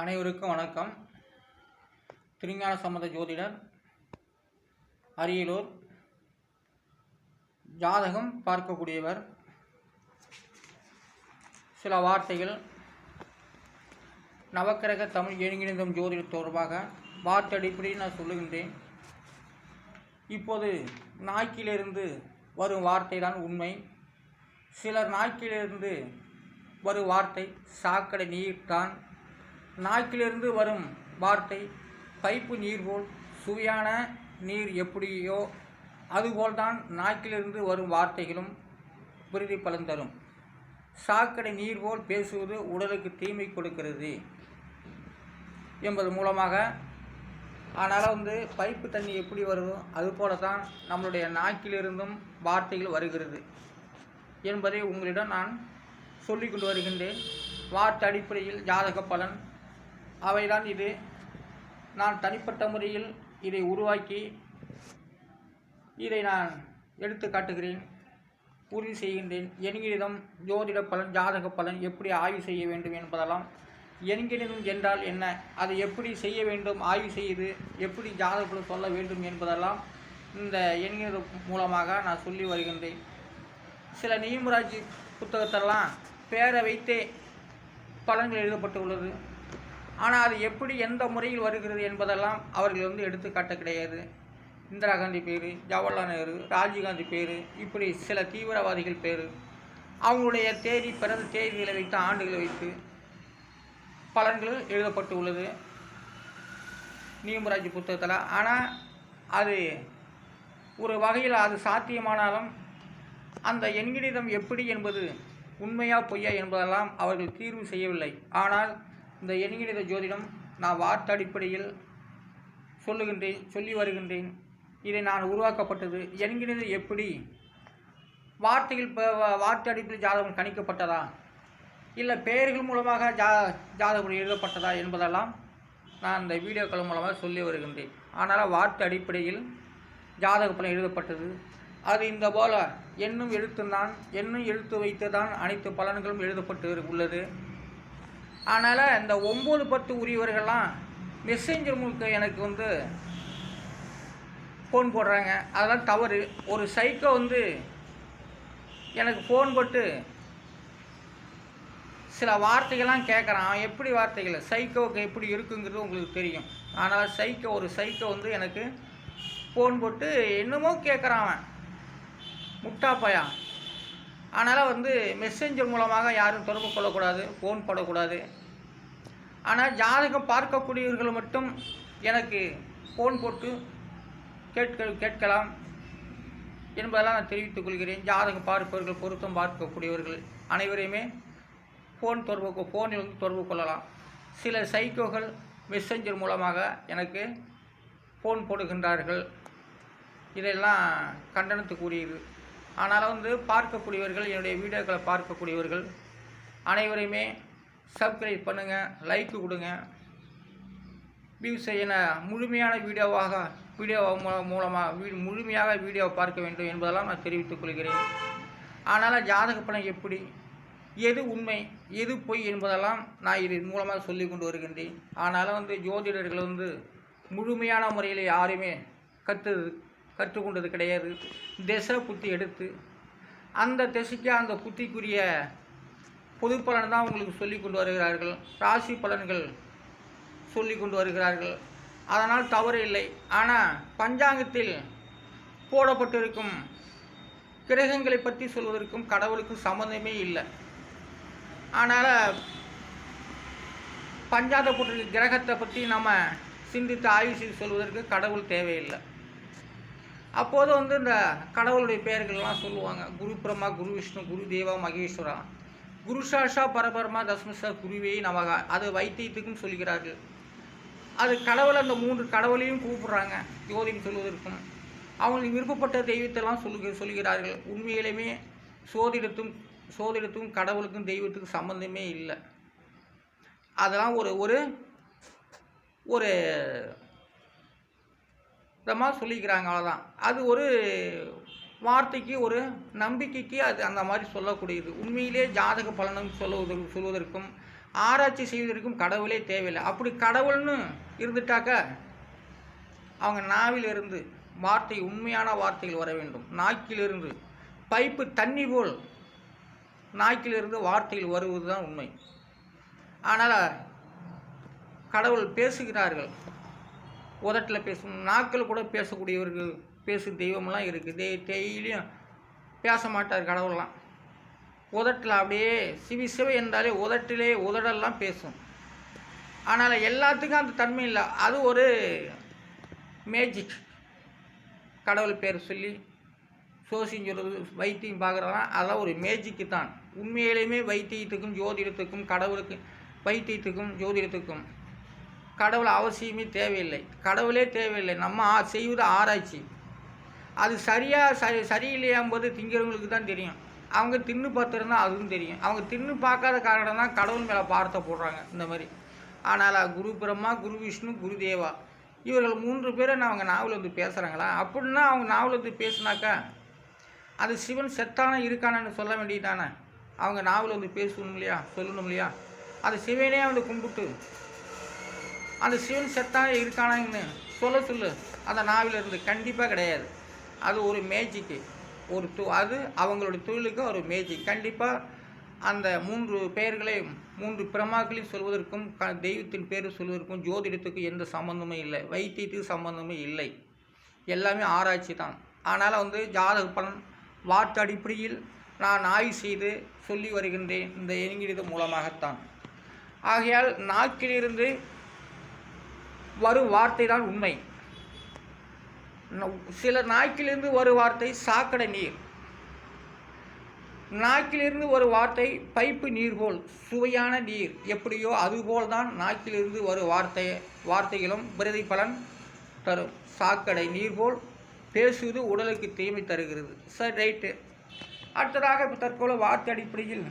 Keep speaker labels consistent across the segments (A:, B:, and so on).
A: அனைவருக்கும் வணக்கம். திருஞான சம்மத ஜோதிடர் அரியலூர் ஜாதகம் பார்க்கக்கூடியவர். சில வார்த்தைகள். நவக்கிரக தமிழ் ஒருங்கிணைந்தும் ஜோதிடர் தொடர்பாக வார்த்தை அடிப்படையில் நான் சொல்லுகின்றேன். இப்போது நாய்க்கிலிருந்து வரும் வார்த்தை தான் உண்மை. சிலர் நாய்க்கிலிருந்து வரும் வார்த்தை சாக்கடை நீர்தான் நாக்கிலிருந்து வரும் வார்த்தை பைப்பு நீர் போல் சுவையான நீர் எப்படியோ? அதுபோல்தான் நாக்கிலிருந்து வரும் வார்த்தைகளும் விருதி பலன் தரும் சாக்கடை நீர் போல் பேசுவது உடலுக்கு தீமை கொடுக்கிறது என்பது மூலமாக. அதனால் வந்து பைப்பு தண்ணி எப்படி வருதோ அதுபோல தான் நம்மளுடைய நாக்கிலிருந்தும் வார்த்தைகள் வருகிறது என்பதை உங்களிடம் நான் சொல்லிக் கொண்டு வருகின்றேன். வார்த்தை அடிப்படையில் ஜாதக பலன் அவைதான் இது. நான் தனிப்பட்ட முறையில் இதை உருவாக்கி இதை நான் எடுத்து காட்டுகிறேன். உறுதி செய்கின்றேன். எண்கிணிதம் ஜோதிட பலன் ஜாதக பலன் எப்படி ஆய்வு செய்ய வேண்டும் என்பதெல்லாம் எண்கிணிதம் என்றால் என்ன? அதை எப்படி செய்ய வேண்டும்? ஆய்வு செய்து எப்படி ஜாதகத்தில் சொல்ல வேண்டும் என்பதெல்லாம் இந்த எண்கிணிதம் மூலமாக நான் சொல்லி வருகின்றேன். சில நியமராஜ் புத்தகத்தெல்லாம் பேரை வைத்தே பலன்கள் எழுதப்பட்டுள்ளது. ஆனால் அது எப்படி எந்த முறையில் வருகிறது என்பதெல்லாம் அவர்கள் வந்து எடுத்துக்காட்ட கிடையாது. இந்திரா காந்தி பேர் ஜவஹர்லால் நேரு ராஜீவ்காந்தி பேர் இப்படி சில தீவிரவாதிகள் பேர். அவங்களுடைய தேதி பிறந்த தேதிகளை வைத்து ஆண்டுகளை வைத்து பலன்கள் எழுதப்பட்டு உள்ளது. நியமராஜ் புத்தகத்தில். ஆனால் அது ஒரு வகையில் அது சாத்தியமானாலும் அந்த எண்கிணிதம் எப்படி என்பது உண்மையா பொய்யா என்பதெல்லாம் அவர்கள் தீர்வு செய்யவில்லை. ஆனால் இந்த எண்கிணித ஜோதிடம் நான் வார்த்தை அடிப்படையில் சொல்லுகின்றேன் சொல்லி வருகின்றேன். இதை நான் உருவாக்கப்பட்டது. எண்கிணிதம் எப்படி? வார்த்தையில் இப்போ வார்த்தை அடிப்பில் ஜாதகம் கணிக்கப்பட்டதா? இல்லை பெயர்கள் மூலமாக ஜா ஜாதகம் எழுதப்பட்டதா என்பதெல்லாம் நான் இந்த வீடியோக்கள் மூலமாக சொல்லி வருகின்றேன். ஆனால் வார்த்தை அடிப்படையில் ஜாதக பலன் எழுதப்பட்டது. அது இந்த போல எண்ணும் எழுத்துந்தான் எண்ணும் எழுத்து வைத்து தான் அனைத்து பலன்களும் எழுதப்பட்டு உள்ளது. அதனால் இந்த ஒம்பது பத்து உரியவர்கள்லாம் மெசேஞ்சர் முழுக்க எனக்கு வந்து ஃபோன் போடுறாங்க. அதெல்லாம் தவறு. ஒரு சைக்கோ வந்து எனக்கு ஃபோன் போட்டு சில வார்த்தைகள்லாம் கேட்குறான் அவன் எப்படி வார்த்தைகள்? சைக்கோவுக்கு எப்படி இருக்குங்கிறது உங்களுக்கு தெரியும். ஆனால் சைக்கோ ஒரு சைக்கோ வந்து எனக்கு ஃபோன் போட்டு என்னமோ கேட்குறான் அவன். முட்டாப்பையா அதனால் வந்து மெசேஞ்சர் மூலமாக யாரும் தொடர்பு கொள்ளக்கூடாது ஃபோன் போடக்கூடாது. ஆனால் ஜாதகம் பார்க்கக்கூடியவர்கள் மட்டும் எனக்கு ஃபோன் போட்டு கேட்க கேட்கலாம் என்பதெல்லாம் நான் தெரிவித்துக் கொள்கிறேன். ஜாதகம் பார்ப்பவர்கள் பொருத்தம் பார்க்கக்கூடியவர்கள் அனைவரையுமே ஃபோன் தொடர்பு ஃபோனில் வந்து தொடர்பு கொள்ளலாம். சில சைக்கோகள் மெசஞ்சர் மூலமாக எனக்கு ஃபோன் போடுகின்றார்கள். இதெல்லாம் கண்டனத்துக்குரியது. ஆனால் வந்து பார்க்கக்கூடியவர்கள் என்னுடைய வீடியோக்களை பார்க்கக்கூடியவர்கள் அனைவரையுமே சப்ஸ்கிரைப் பண்ணுங்கள் லைக்கு கொடுங்க. வியூஸ் என முழுமையான வீடியோவாக வீடியோ மூலமாக வீ முழுமையாக வீடியோ பார்க்க வேண்டும் என்பதெல்லாம் நான் தெரிவித்துக் கொள்கிறேன். ஆனால் ஜாதக பணம் எப்படி? எது உண்மை? எது பொய் என்பதெல்லாம் நான் இது மூலமாக சொல்லி கொண்டு வருகின்றேன். ஆனால் வந்து ஜோதிடர்கள் வந்து முழுமையான முறையில் யாருமே கற்று கற்றுக்கொண்டது கிடையாது. திசை புத்தி எடுத்து அந்த திசைக்கு அந்த புத்திக்குரிய பொது பலன் தான் உங்களுக்கு சொல்லி கொண்டு வருகிறார்கள். ராசி பலன்கள் சொல்லி கொண்டு வருகிறார்கள். அதனால் தவறு இல்லை. ஆனால் பஞ்சாங்கத்தில் போடப்பட்டிருக்கும் கிரகங்களை பற்றி சொல்வதற்கும் கடவுளுக்கும் சம்மந்தமே இல்லை. ஆனால் பஞ்சாத போட்டிருக்க கிரகத்தை பற்றி நம்ம சிந்தித்து ஆய்வு செய்து சொல்வதற்கு கடவுள் தேவையில்லை. அப்போது வந்து இந்த கடவுளுடைய பெயர்கள்லாம் சொல்லுவாங்க. குரு பிரம்மா குரு விஷ்ணு குரு தேவா மகேஸ்வரா. குரு சாஷா பரபரமா தஸ்மசா குருவே நமக. அது வைத்தியத்துக்கும் சொல்கிறார்கள். அது கடவுள் அந்த மூன்று கடவுளையும் கூப்பிடுறாங்க. ஜோதிடம் சொல்வதற்கும். அவங்களுக்கு விருப்பப்பட்ட தெய்வத்தெல்லாம் சொல்லு சொல்கிறார்கள் உண்மையிலுமே சோதிடத்தும் சோதிடத்துக்கும் கடவுளுக்கும் தெய்வத்துக்கும் சம்மந்தமே இல்லை. அதெல்லாம் ஒரு ஒரு ஒரு விதமாக சொல்லிக்கிறாங்க அவ்வளோதான் அது ஒரு வார்த்தைக்கு ஒரு நம்பிக்கைக்கு அது அந்த மாதிரி சொல்லக்கூடியது. உண்மையிலே ஜாதக பலனும் சொல்லுவதற்கு சொல்வதற்கும் ஆராய்ச்சி செய்வதற்கும் கடவுளே தேவையில்லை. அப்படி கடவுள்னு இருந்துட்டாக்க அவங்க நாவிலிருந்து வார்த்தை உண்மையான வார்த்தைகள் வர வேண்டும். நாக்கிலிருந்து பைப்பு தண்ணி போல் நாக்கிலிருந்து வார்த்தைகள் வருவது தான் உண்மை. ஆனால் கடவுள் பேசுகிறார்கள். உதட்டில் பேசும் நாக்கில் கூட பேசக்கூடியவர்கள் பேசும் தெய்வமெல்லாம் இருக்குது. டெய்லியும் பேச மாட்டார் கடவுள்லாம். உதட்டில் அப்படியே சிவி சிவை என்றாலே உதட்டிலே உதடெல்லாம் பேசும். ஆனால் எல்லாத்துக்கும் அந்த தன்மை இல்லை. அது ஒரு மேஜிக். கடவுள் பேர் சொல்லி சோசியம் சொல்கிறது வைத்தியம் பார்க்குறதுலாம் அதெல்லாம் ஒரு மேஜிக்கு தான். உண்மையிலேயுமே வைத்தியத்துக்கும் ஜோதிடத்துக்கும் கடவுளுக்கு வைத்தியத்துக்கும் ஜோதிடத்துக்கும். கடவுள் அவசியமே தேவையில்லை. கடவுளே தேவையில்லை. நம்ம செய்வது ஆராய்ச்சி. அது சரியாக சரி சரியில்லையாம்போது திங்கிறவங்களுக்கு தான் தெரியும். அவங்க தின்னு பார்த்துருந்தா அதுவும் தெரியும். அவங்க தின்னு பார்க்காத காரணம் தான் கடவுள் மேலே பாரத்தை போடுறாங்க இந்த மாதிரி. ஆனால் குரு பிரம்மா குரு விஷ்ணு குரு தேவா இவர்கள் மூன்று பேரை நான் அவங்க நாவல் வந்து பேசுகிறாங்களா அப்படின்னா அவங்க நாவல் வந்து பேசுனாக்கா அது சிவன் செத்தான இருக்கானன்னு சொல்ல வேண்டியதானே அவங்க நாவல் வந்து பேசணும் இல்லையா? சொல்லணும் இல்லையா? அது சிவனே வந்து கும்பிட்டு அந்த சிவன் செத்தாக இருக்கானான்னு சொல்ல சொல்லு. அந்த நாவில் இருந்து கண்டிப்பாக கிடையாது. அது ஒரு மேஜிக்கு ஒரு து அது அவங்களுடைய தொழிலுக்கு ஒரு மேஜிக் கண்டிப்பாக அந்த மூன்று பெயர்களை மூன்று பிரமாக்களையும் சொல்வதற்கும் க தெய்வத்தின் பேர் சொல்வதற்கும் ஜோதிடத்துக்கும் எந்த சம்மந்தமும் இல்லை. வைத்தியத்துக்கு சம்மந்தமும் இல்லை. எல்லாமே ஆராய்ச்சி தான். ஆனால் வந்து ஜாதக பலன் வார்த்தை அடிப்படையில் நான் ஆய்வு செய்து சொல்லி வருகின்றேன். இந்த என்கிறது மூலமாகத்தான். ஆகையால் நாக்கிலிருந்து வரும் வார்த்தை தான் உண்மை. சில நாய்க்கிலிருந்து ஒரு வார்த்தை சாக்கடை நீர். நாக்கிலிருந்து ஒரு வார்த்தை பைப்பு நீர் போல் சுவையான நீர். எப்படியோ அதுபோல் தான் நாக்கிலிருந்து ஒரு வார்த்தை வார்த்தைகளும் பிரதிபலன் தரும். சாக்கடை நீர் போல் பேசுவது உடலுக்கு தீமை தருகிறது. சரி ரைட்டு அடுத்ததாக இப்போ தற்கொலை வார்த்தை அடிப்படையில்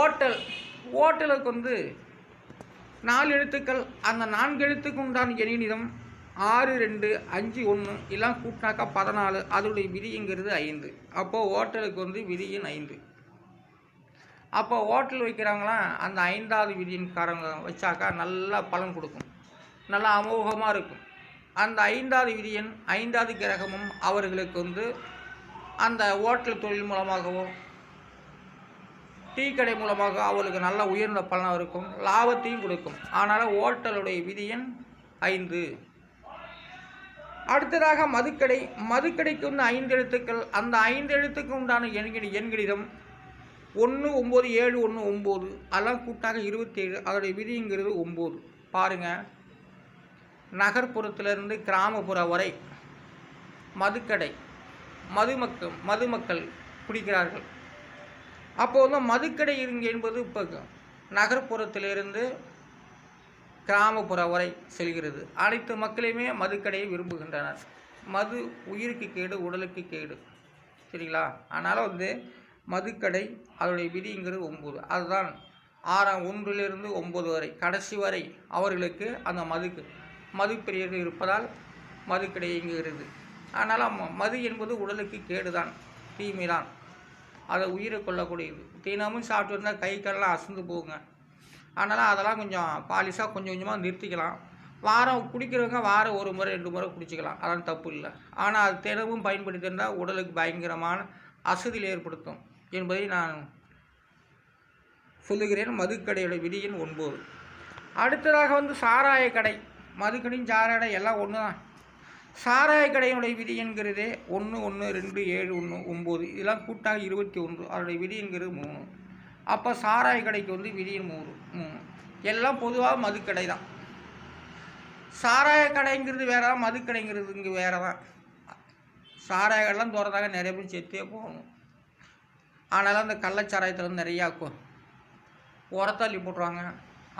A: ஓட்டல் ஓட்டலுக்கு வந்து நாலு எழுத்துக்கள் அந்த நான்கு எழுத்துக்கு உண்டான எண்ணிடம் ஆறு ரெண்டு அஞ்சு ஒன்று எல்லாம் கூட்டினாக்கா பதினாலு. அதோடைய விதிங்கிறது ஐந்து. அப்போது ஓட்டலுக்கு வந்து விதியின் ஐந்து. அப்போ ஹோட்டல் வைக்கிறாங்களாம் அந்த ஐந்தாவது விதியின்காரங்க வச்சாக்கா நல்லா பலன் கொடுக்கும். நல்லா அமோகமாக இருக்கும். அந்த ஐந்தாவது விதியின் ஐந்தாவது கிரகமும் அவர்களுக்கு வந்து அந்த ஹோட்டல் தொழில் மூலமாகவோ டீ கடை மூலமாக அவளுக்கு நல்ல உயர்ந்த பலனாக இருக்கும் லாபத்தையும் கொடுக்கும். ஆனால் ஓட்டலுடைய விதியன் ஐந்து. அடுத்ததாக மதுக்கடை. மதுக்கடைக்கு வந்து ஐந்து எழுத்துக்கள். அந்த ஐந்து எழுத்துக்கு உண்டான எண்கிணி எண்கணிதம் ஒன்று ஒம்பது ஏழு ஒன்று ஒம்பது. அதெல்லாம் கூட்டாக இருபத்தேழு. அதோடைய விதிங்கிறது ஒம்பது. பாருங்கள் நகர்ப்புறத்திலிருந்து கிராமப்புற வரை மதுக்கடை. மதுமக்கள் மதுமக்கள் குடிக்கிறார்கள். அப்போது வந்து மதுக்கடை இருங்க என்பது இப்போ நகர்ப்புறத்திலிருந்து கிராமப்புற வரை செல்கிறது. அனைத்து மக்களையுமே மதுக்கடையை விரும்புகின்றனர். மது உயிருக்கு கேடு உடலுக்கு கேடு. சரிங்களா? அதனால் வந்து மதுக்கடை அதனுடைய விதிங்கிறது ஒம்பது அதுதான் ஆறாம் ஒன்றிலிருந்து ஒம்பது வரை. கடைசி வரை அவர்களுக்கு அந்த மதுக்கு மது பிரியர்கள் இருப்பதால் மதுக்கடை இயங்குகிறது. ஆனால் ம- மது என்பது உடலுக்கு கேடுதான் தீமைதான். அதை உயிரை கொள்ளக்கூடியது தினமும் சாப்பிட்டு வந்தால் கை காலெல்லாம் அசந்து போகுங்க. அதனால் அதெல்லாம் கொஞ்சம் பாலிஷாக கொஞ்சம் கொஞ்சமாக நிறுத்திக்கலாம். வாரம் குடிக்கிறவங்க வாரம் ஒரு முறை ரெண்டு முறை குடிச்சிக்கலாம். அதெல்லாம் தப்பு இல்லை. ஆனால் அது தினமும் பயன்படுத்தி இருந்தால் உடலுக்கு பயங்கரமான அசதியில் ஏற்படுத்தும் என்பதை நான் சொல்லுகிறேன். மதுக்கடையோட விதியின் ஒன்பது. அடுத்ததாக வந்து சாராய கடை. மதுக்கடையும் சாராய கடை எல்லாம் ஒன்று தான் சாராய கடையினுடைய விதி என்கிறதே ஒன்று ஒன்று ரெண்டு ஏழு ஒன்று ஒம்பது. இதெல்லாம் கூட்டாக இருபத்தி ஒன்று. அதனுடைய விதி என்கிறது மூணு. அப்போ சாராய கடைக்கு வந்து விதியின் மூணு மூணு. எல்லாம் பொதுவாக மதுக்கடை தான். சாராய கடைங்கிறது வேறு தான் மதுக்கடைங்கிறது இங்கே வேறு தான். சாராய கடைலாம் தோறதாக நிறைய பேர் செத்தே போகணும். ஆனாலும் அந்த கள்ளச்சாராயத்தில் வந்து நிறையா இருக்கும் உரத்தள்ளி போட்டுருவாங்க.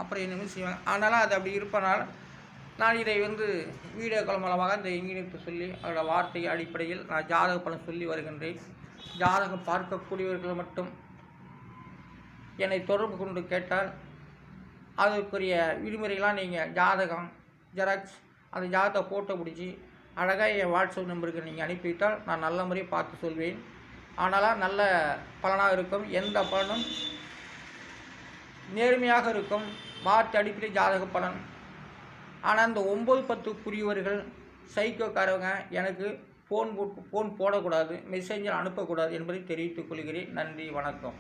A: அப்புறம் என்னமே செய்வாங்க? ஆனாலும் அது அப்படி இருப்பனால நான் இதை வந்து வீடியோக்கள் மூலமாக இந்த இங்கிலீஷை சொல்லி அதோட வார்த்தை அடிப்படையில் நான் ஜாதக பலன் சொல்லி வருகின்றேன். ஜாதகம் பார்க்கக்கூடியவர்கள் மட்டும் என்னை தொடர்பு கொண்டு கேட்டால் அதற்குரிய விதிமுறைகளாம் நீங்கள் ஜாதகம் ஜெராக்ஸ் அந்த ஜாதகத்தை ஃபோட்டோ பிடிச்சி அழகாக என் வாட்ஸ்அப் நம்பருக்கு நீங்கள் அனுப்பிவிட்டால் நான் நல்ல முறையை பார்த்து சொல்வேன். ஆனாலும் நல்ல பலனாக இருக்கும். எந்த பலனும் நேர்மையாக இருக்கும். வார்த்தை அடிப்படை ஜாதக பலன் ஆனால் அந்த ஒம்பது பத்து புரியவர்கள் சைக்கோக்காரவங்க எனக்கு ஃபோன் போட்டு ஃபோன் போடக்கூடாது மெசேஞ்சர் அனுப்பக்கூடாது என்பதை தெரிவித்துக் கொள்கிறேன். நன்றி வணக்கம்.